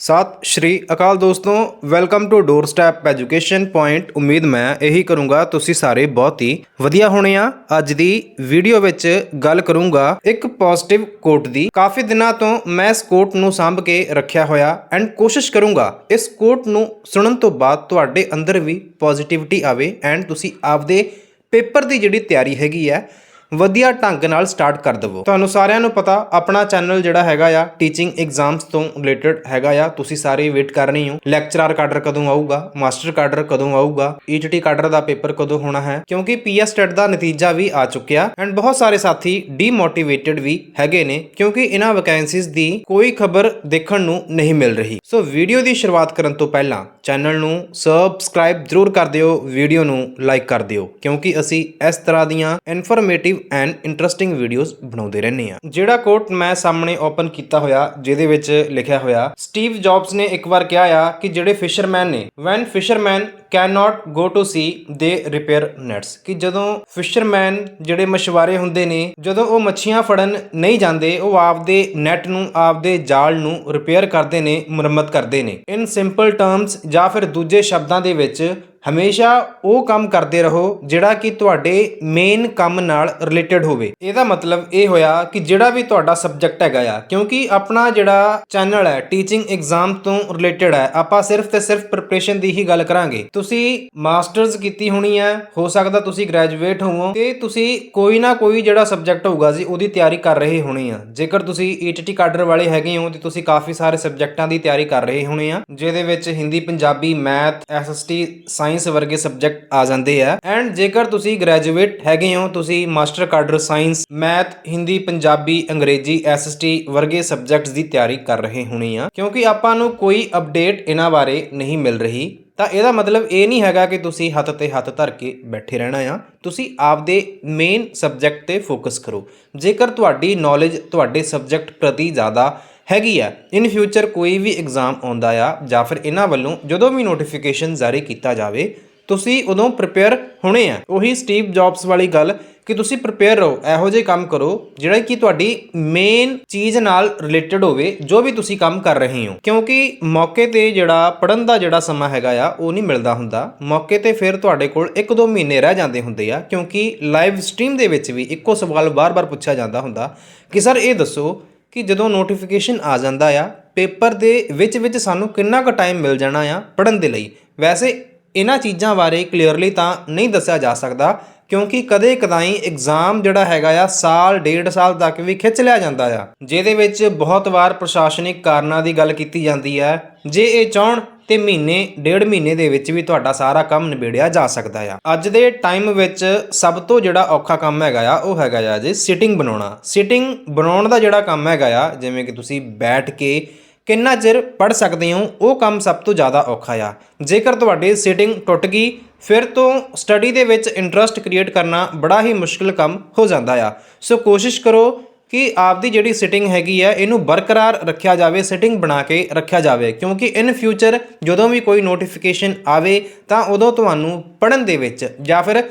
ਸਤਿ ਸ਼੍ਰੀ ਅਕਾਲ ਦੋਸਤੋ welcome to doorstep education point ਉਮੀਦ ਮੈਂ ਇਹੀ ਕਰੂੰਗਾ, ਤੁਸੀਂ ਸਾਰੇ ਬਹੁਤ ਹੀ ਵਧੀਆ ਹੋਣੇ ਆ। ਅੱਜ ਦੀ ਵੀਡੀਓ ਵਿੱਚ ਗੱਲ ਕਰੂੰਗਾ ਇੱਕ ਪੋਜ਼ਿਟਿਵ ਕੋਟ ਦੀ। ਕਾਫੀ ਦਿਨਾਂ ਤੋਂ ਮੈਂ ਇਸ ਕੋਟ ਨੂੰ ਸਾਂਭ ਕੇ ਰੱਖਿਆ ਹੋਇਆ ਐਂਡ ਕੋਸ਼ਿਸ਼ ਕਰੂੰਗਾ ਇਸ ਕੋਟ ਨੂੰ ਸੁਣਨ ਤੋਂ ਬਾਅਦ ਤੁਹਾਡੇ ਅੰਦਰ ਵੀ ਪੋਜ਼ਿਟਿਵਿਟੀ ਆਵੇ ਐਂਡ ਤੁਸੀਂ ਆਪਦੇ ਪੇਪਰ ਦੀ ਜਿਹੜੀ ਤਿਆਰੀ ਹੈਗੀ ਹੈ ਵਧੀਆ ਢੰਗ ਨਾਲ ਸਟਾਰਟ ਕਰ ਦਵੋ। ਤੁਹਾਨੂੰ ਸਾਰਿਆਂ ਨੂੰ ਪਤਾ, ਆਪਣਾ ਚੈਨਲ ਜਿਹੜਾ ਹੈਗਾ ਆ ਟੀਚਿੰਗ ਐਗਜ਼ਾਮਸ ਤੋਂ ਰਿਲੇਟਡ ਹੈਗਾ ਆ। ਤੁਸੀਂ ਸਾਰੇ ਵੇਟ ਕਰ ਰਹੇ ਹੋ। ਲੈਕਚਰਰ ਕਾਡਰ ਕਦੋਂ ਆਊਗਾ? ਮਾਸਟਰ ਕਾਡਰ ਕਦੋਂ ਆਊਗਾ? ਈਟੀਟੀ ਕਾਡਰ ਦਾ ਪੇਪਰ ਕਦੋਂ ਹੋਣਾ ਹੈ? ਕਿਉਂਕਿ ਪੀਐਸ ਟੈਟ ਦਾ ਨਤੀਜਾ ਵੀ ਆ ਚੁੱਕਿਆ। ਐਂਡ ਬਹੁਤ ਸਾਰੇ ਸਾਥੀ ਡੀਮੋਟੀਵੇਟਿਡ ਵੀ ਹੈਗੇ ਨੇ, ਕਿਉਂਕਿ ਇਹਨਾਂ ਵੈਕੈਂਸੀਜ਼ ਦੀ ਕੋਈ ਖਬਰ ਦੇਖਣ ਨੂੰ ਨਹੀਂ ਮਿਲ ਰਹੀ। ਸੋ ਵੀਡੀਓ ਦੀ ਸ਼ੁਰੂਆਤ ਕਰਨ ਤੋਂ ਪਹਿਲਾਂ ਚੈਨਲ ਨੂੰ ਸਬਸਕ੍ਰਾਈਬ ਜ਼ਰੂਰ ਕਰ ਦਿਓ ਵੀਡੀਓ ਨੂੰ ਲਾਈਕ ਕਰ ਦਿਓ। ਕਿਉਂਕਿ ਅਸੀਂ ਇਸ ਤਰ੍ਹਾਂ ਦੀਆਂ ਇਨਫੋਰਮੇਟਿਵ ਐਂਡ ਇੰਟਰਸਟਿੰਗ ਵੀਡੀਓਜ਼ ਬਣਾਉਂਦੇ ਰਹਿੰਦੇ ਹਾਂ। ਜਿਹੜਾ ਕੋਟ ਮੈਂ ਸਾਹਮਣੇ ਓਪਨ ਕੀਤਾ ਹੋਇਆ, ਜਿਹਦੇ ਵਿੱਚ ਲਿਖਿਆ ਹੋਇਆ ਸਟੀਵ ਜੌਬਸ ਨੇ ਇੱਕ ਵਾਰ ਕਿਹਾ ਆ ਕਿ ਜਿਹੜੇ ਫਿਸ਼ਰਮੈਨ ਨੇ when fisherman cannot go to sea ਦੇ ਰਿਪੇਅਰ ਨੈਟਸ ਕਿ ਜਦੋਂ ਫਿਸ਼ਰਮੈਨ ਜਿਹੜੇ ਮਛੁਆਰੇ ਹੁੰਦੇ ਨੇ, ਜਦੋਂ ਉਹ ਮੱਛੀਆਂ ਫੜਨ ਨਹੀਂ ਜਾਂਦੇ, ਉਹ ਆਪਦੇ ਨੈਟ ਨੂੰ, ਆਪਦੇ ਜਾਲ ਨੂੰ ਰਿਪੇਅਰ ਕਰਦੇ ਨੇ, ਮੁਰੰਮਤ ਕਰਦੇ ਨੇ। ਇਨ ਸਿੰਪਲ ਟਰਮਸ ਜਾਂ ਫਿਰ ਦੂਜੇ ਸ਼ਬਦਾਂ ਦੇ ਵਿੱਚ ਹਮੇਸ਼ਾ ਉਹ ਕੰਮ ਕਰਦੇ ਰਹੋ ਜਿਹੜਾ ਕਿ ਤੁਹਾਡੇ ਮੇਨ ਕੰਮ ਨਾਲ ਰਿਲੇਟਡ ਹੋਵੇ। ਇਹਦਾ ਮਤਲਬ ਇਹ ਹੋਇਆ ਕਿ ਜਿਹੜਾ ਵੀ ਤੁਹਾਡਾ ਸਬਜੈਕਟ ਹੈਗਾ ਆ, ਕਿਉਂਕਿ ਆਪਣਾ ਜਿਹੜਾ ਚੈਨਲ ਹੈ ਟੀਚਿੰਗ ਐਗਜ਼ਾਮ ਤੋਂ ਰਿਲੇਟਡ ਹੈ, ਆਪਾਂ ਸਿਰਫ ਤੇ ਸਿਰਫ ਪ੍ਰਿਪਰੇਸ਼ਨ ਦੀ ਹੀ ਗੱਲ ਕਰਾਂਗੇ। ਤੁਸੀਂ ਮਾਸਟਰਸ ਕੀਤੀ ਹੋਣੀ ਹੈ, ਹੋ ਸਕਦਾ ਤੁਸੀਂ ਗ੍ਰੈਜੂਏਟ ਹੋਵੋ ਤੇ ਤੁਸੀਂ ਕੋਈ ਨਾ ਕੋਈ ਜਿਹੜਾ ਸਬਜੈਕਟ ਹੋਊਗਾ ਜੀ, ਉਹਦੀ ਤਿਆਰੀ ਕਰ ਰਹੇ ਹੋਣੇ ਆ। ਜੇਕਰ ਤੁਸੀਂ ਈਟੀਟੀ ਕਾਡਰ ਵਾਲੇ ਹੈਗੇ ਹੋ, ਤੇ ਤੁਸੀਂ ਕਾਫੀ ਸਾਰੇ ਸਬਜੈਕਟਾਂ ਦੀ ਤਿਆਰੀ ਕਰ ਰਹੇ ਹੋਣੇ ਆ, ਜਿਹਦੇ ਵਿੱਚ Hindi, Punjabi math SST science ਵਰਗੇ ਸਬਜੈਕਟ ਆ ਜਾਂਦੇ ਆ। ਐਂਡ ਜੇਕਰ ਤੁਸੀਂ ਗ੍ਰੈਜੂਏਟ ਹੈਗੇ ਹੋ, ਤੁਸੀਂ master cadre science, math, Hindi, Punjabi, Angrezi SST ਵਰਗੇ ਸਬਜੈਕਟਸ ਦੀ ਤਿਆਰੀ ਕਰ ਰਹੇ ਹੋਣੇ ਆ। ਕਿਉਂਕਿ ਆਪਾਂ ਨੂੰ ਕੋਈ ਅਪਡੇਟ ਇਹਨਾਂ ਬਾਰੇ ਨਹੀਂ ਮਿਲ ਰਹੀ, ਤਾਂ ਇਹਦਾ ਮਤਲਬ ਇਹ ਨਹੀਂ ਹੈਗਾ ਕਿ ਤੁਸੀਂ ਹੱਥ ਤੇ ਹੱਥ ਧਰ ਕੇ ਬੈਠੇ ਰਹਿਣਾ ਆ। ਤੁਸੀਂ ਆਪਦੇ ਮੇਨ ਸਬਜੈਕਟ ਤੇ ਫੋਕਸ ਕਰੋ। ਜੇਕਰ ਤੁਹਾਡੀ ਨੌਲੇਜ ਤੁਹਾਡੇ ਸਬਜੈਕਟ ਪ੍ਰਤੀ ਜ਼ਿਆਦਾ ਹੈਗੀ ਆ। ਇਨ ਫਿਊਚਰ ਕੋਈ ਵੀ ਐਗਜ਼ਾਮ ਆਉਂਦਾ ਆ ਜਾਂ ਫਿਰ ਇਹਨਾਂ ਵੱਲੋਂ ਜਦੋਂ ਵੀ ਨੋਟੀਫਿਕੇਸ਼ਨ ਜਾਰੀ ਕੀਤਾ ਜਾਵੇ, ਤੁਸੀਂ ਉਦੋਂ ਪ੍ਰਿਪੇਅਰ ਹੋਣੇ ਆ। ਉਹੀ ਸਟੀਵ ਜੌਬਸ ਵਾਲੀ ਗੱਲ ਕਿ ਤੁਸੀਂ ਪ੍ਰਿਪੇਅਰ ਰਹੋ, ਇਹੋ ਜਿਹੇ ਕੰਮ ਕਰੋ ਜਿਹੜਾ ਕਿ ਤੁਹਾਡੀ ਮੇਨ ਚੀਜ਼ ਨਾਲ ਰਿਲੇਟਡ ਹੋਵੇ, ਜੋ ਵੀ ਤੁਸੀਂ ਕੰਮ ਕਰ ਰਹੇ ਹੋ। ਕਿਉਂਕਿ ਮੌਕੇ ਤੇ ਜਿਹੜਾ ਪੜਨ ਦਾ ਜਿਹੜਾ ਸਮਾਂ ਹੈਗਾ ਆ, ਉਹ ਨਹੀਂ ਮਿਲਦਾ ਹੁੰਦਾ। ਮੌਕੇ ਤੇ ਫਿਰ ਤੁਹਾਡੇ ਕੋਲ 1-2 ਮਹੀਨੇ ਰਹਿ ਜਾਂਦੇ ਹੁੰਦੇ ਆ, ਕਿਉਂਕਿ ਲਾਈਵ ਸਟ੍ਰੀਮ ਦੇ ਵਿੱਚ ਵੀ ਇੱਕੋ ਸਵਾਲ ਬਾਰ-ਬਾਰ ਪੁੱਛਿਆ ਜਾਂਦਾ ਹੁੰਦਾ ਕਿ ਸਰ ਇਹ ਦੱਸੋ ਕਿ ਜਦੋਂ ਨੋਟੀਫਿਕੇਸ਼ਨ ਆ ਜਾਂਦਾ ਆ, ਪੇਪਰ ਦੇ ਵਿੱਚ ਵਿੱਚ ਸਾਨੂੰ ਕਿੰਨਾ ਕੁ ਟਾਈਮ ਮਿਲ ਜਾਣਾ ਆ ਪੜਨ ਦੇ ਲਈ। ਵੈਸੇ ਇਹਨਾਂ ਚੀਜ਼ਾਂ ਬਾਰੇ ਕਲੀਅਰਲੀ ਤਾਂ ਨਹੀਂ ਦੱਸਿਆ ਜਾ ਸਕਦਾ ਕਿਉਂਕਿ ਕਦੇ ਕਦਾਈ ਐਗਜ਼ਾਮ ਜਿਹੜਾ ਹੈਗਾ ਆ, ਸਾਲ, ਡੇਢ ਸਾਲ ਤੱਕ ਵੀ ਖਿੱਚ ਲਿਆ ਜਾਂਦਾ ਆ। ਜਿਹਦੇ ਵਿੱਚ ਬਹੁਤ ਵਾਰ ਪ੍ਰਸ਼ਾਸਨਿਕ ਕਾਰਨਾਂ ਦੀ ਗੱਲ ਕੀਤੀ ਜਾਂਦੀ ਹੈ ਜੇ ਇਹ ਚਾਹਣ ਤੇ ਮਹੀਨੇ, ਡੇਢ ਮਹੀਨੇ ਦੇ ਵਿੱਚ ਵੀ ਤੁਹਾਡਾ ਸਾਰਾ ਕੰਮ ਨਿਬੇੜਿਆ ਜਾ ਸਕਦਾ ਆ। ਅੱਜ ਦੇ ਟਾਈਮ ਵਿੱਚ ਸਭ ਤੋਂ ਜਿਹੜਾ ਔਖਾ ਕੰਮ ਹੈਗਾ ਆ, ਉਹ ਹੈਗਾ ਆ ਜੀ ਸਿਟਿੰਗ ਬਣਾਉਣਾ। ਸਿਟਿੰਗ ਬਣਾਉਣ ਦਾ ਜਿਹੜਾ ਕੰਮ ਹੈਗਾ ਆ, ਜਿਵੇਂ ਕਿ ਤੁਸੀਂ ਬੈਠ ਕੇ ਕਿੰਨਾ ਚਿਰ ਪੜ ਸਕਦੇ ਹੋ, ਉਹ ਕੰਮ ਸਭ ਤੋਂ ਜ਼ਿਆਦਾ ਔਖਾ ਆ। ਜੇਕਰ ਤੁਹਾਡੀ ਸਿਟਿੰਗ ਟੁੱਟ ਗਈ ਫਿਰ ਤੋਂ ਸਟੱਡੀ ਦੇ ਵਿੱਚ ਇੰਟਰਸਟ ਕ੍ਰੀਏਟ ਕਰਨਾ ਬੜਾ ਹੀ ਮੁਸ਼ਕਿਲ ਕੰਮ ਹੋ ਜਾਂਦਾ ਆ। ਸੋ ਕੋਸ਼ਿਸ਼ ਕਰੋ ਕਿ ਆਪਦੀ ਜਿਹੜੀ ਸਿਟਿੰਗ ਹੈਗੀ ਹੈ ਇਹਨੂੰ ਬਰਕਰਾਰ ਰੱਖਿਆ ਜਾਵੇ ਸਿਟਿੰਗ ਬਣਾ ਕੇ ਰੱਖਿਆ ਜਾਵੇ। ਕਿਉਂਕਿ ਇਨ ਫਿਊਚਰ ਜਦੋਂ ਵੀ ਕੋਈ ਨੋਟੀਫਿਕੇਸ਼ਨ ਆਵੇ ਤਾਂ ਉਦੋਂ ਤੁਹਾਨੂੰ ਪੜਨ ਦੇ ਵਿੱਚ ਜਾਂ ਫਿਰ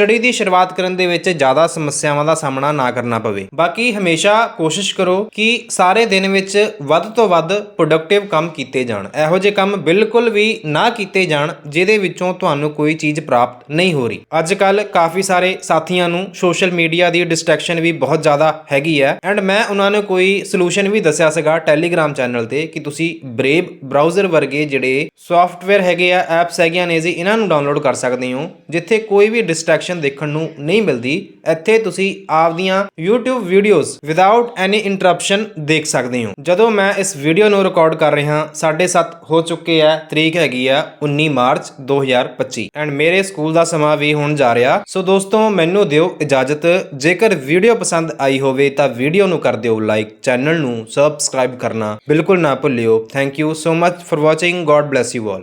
ਸਟੱਡੀ ਦੀ ਸ਼ੁਰੂਆਤ ਕਰਨ ਦੇ ਵਿੱਚ ਜ਼ਿਆਦਾ ਸਮੱਸਿਆਵਾਂ ਦਾ ਸਾਹਮਣਾ ਨਾ ਕਰਨਾ ਪਵੇ। ਬਾਕੀ ਹਮੇਸ਼ਾ ਕੋਸ਼ਿਸ਼ ਕਰੋ ਕਿ ਸਾਰੇ ਦਿਨ ਵਿੱਚ ਵੱਧ ਤੋਂ ਵੱਧ ਪ੍ਰੋਡਕਟਿਵ ਕੰਮ ਕੀਤੇ ਜਾਣ। ਇਹੋ ਜਿਹੇ ਕੰਮ ਬਿਲਕੁਲ ਵੀ ਨਾ ਕੀਤੇ ਜਾਣ, ਜਿਹਦੇ ਵਿੱਚੋਂ ਤੁਹਾਨੂੰ ਕੋਈ ਚੀਜ਼ ਪ੍ਰਾਪਤ ਨਹੀਂ ਹੋ ਰਹੀ। ਅੱਜ ਕੱਲ ਕਾਫੀ ਸਾਰੇ ਸਾਥੀਆਂ ਨੂੰ ਸੋਸ਼ਲ ਮੀਡੀਆ ਦੀ ਡਿਸਟਰੈਕਸ਼ਨ ਵੀ ਬਹੁਤ ਜ਼ਿਆਦਾ ਹੈਗੀ ਹੈ। ਐਂਡ ਮੈਂ ਉਹਨਾਂ ਨੂੰ ਕੋਈ ਸੋਲੂਸ਼ਨ ਵੀ ਦੱਸਿਆ ਸੀਗਾ ਟੈਲੀਗ੍ਰਾਮ ਚੈਨਲ ਤੇ ਕਿ ਤੁਸੀਂ ਬ੍ਰੇਵ ਬ੍ਰਾਊਜ਼ਰ ਵਰਗੇ ਜਿਹੜੇ ਸੌਫਟਵੇਅਰ ਹੈਗੇ ਆ ਐਪਸ ਹੈਗੀਆਂ ਨੇ ਜੀ, ਇਹਨਾਂ ਨੂੰ ਡਾਊਨਲੋਡ ਕਰ ਸਕਦੇ ਹੋ, ਜਿੱਥੇ ਕੋਈ ਵੀ ਡਿਸਟਰੈਕਸ਼ਨ ਦੇਖਣ ਨੂੰ ਨਹੀਂ ਮਿਲਦੀ, ਇੱਥੇ ਤੁਸੀਂ ਆਪਦੀਆਂ YouTube videos without any interruption ਦੇਖ ਸਕਦੇ ਹੋ। ਜਦੋਂ ਮੈਂ ਇਸ ਵੀਡੀਓ ਨੂੰ ਰਿਕਾਰਡ ਕਰ ਰਿਹਾ 7:30 ਹੋ ਚੁੱਕੇ ਆ, ਤਰੀਕ ਹੈਗੀ ਆ 19 ਮਾਰਚ 2025 ਐਂਡ ਮੇਰੇ ਸਕੂਲ ਦਾ ਸਮਾਂ ਵੀ ਹੁਣ ਜਾ ਰਿਹਾ, ਸੋ ਦੋਸਤੋ ਮੈਨੂੰ ਦਿਓ ਇਜਾਜ਼ਤ। ਜੇਕਰ ਵੀਡੀਓ ਪਸੰਦ ਆਈ ਹੋਵੇ, ਤਾਂ ਵੀਡੀਓ ਨੂੰ ਕਰ ਦਿਓ ਲਾਈਕ ਚੈਨਲ ਨੂੰ ਸਬਸਕ੍ਰਾਈਬ ਕਰਨਾ ਬਿਲਕੁਲ ਨਾ ਭੁੱਲਿਓ। Thank you so much for watching god bless you all